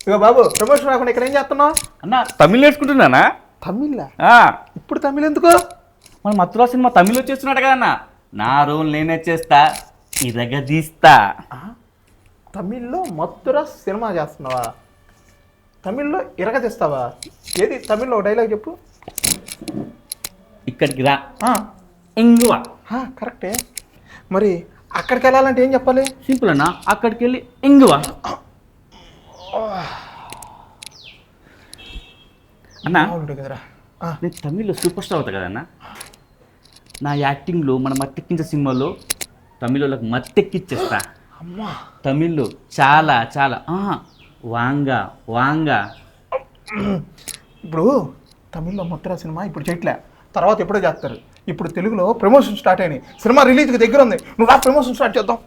ఇక బాబు ప్రమోషన్ రాకుండా ఇక్కడ ఏం చేస్తున్నావు? అన్న తమిళ్ నేర్చుకుంటున్నానా? తమిళ ఆ, ఇప్పుడు తమిళ్ ఎందుకు? మన మత్తురా సినిమా తమిళ్ వచ్చేస్తున్నాడు కదా అన్న. నా రోల్ నేనే చేస్తా ఇరగదీస్తా? తమిళ్ళో మత్తుర సినిమా చేస్తున్నావా? తమిళ్ళో ఇరగ తెస్తావా? ఏది? తమిళ్ళో డైలాగ్ చెప్పు. ఇక్కడికి రా. ఇంగువ. కరెక్టే. మరి అక్కడికి వెళ్ళాలంటే ఏం చెప్పాలి? సింపుల్ అన్న అక్కడికి వెళ్ళి ఇంగువ. అన్న కదరా. నేను తమిళ్ళో సూపర్ స్టార్ అవుతా కదన్న నా యాక్టింగ్లో మన మత్తెక్కించే సినిమాలో తమిళోళ్ళకి మత్తెక్కిచ్చేస్తా. అమ్మా. తమిళ్ళో చాలా చాలా వాంగ వాంగ. ఇప్పుడు తమిళ్ళో మత్తుర సినిమా ఇప్పుడు చేయట్లే. తర్వాత ఎప్పుడో చేస్తారు. ఇప్పుడు తెలుగులో ప్రమోషన్ స్టార్ట్ అయినాయి. సినిమా రిలీజ్కి దగ్గర ఉంది నువ్వు ఆ ప్రమోషన్ స్టార్ట్ చేద్దాం.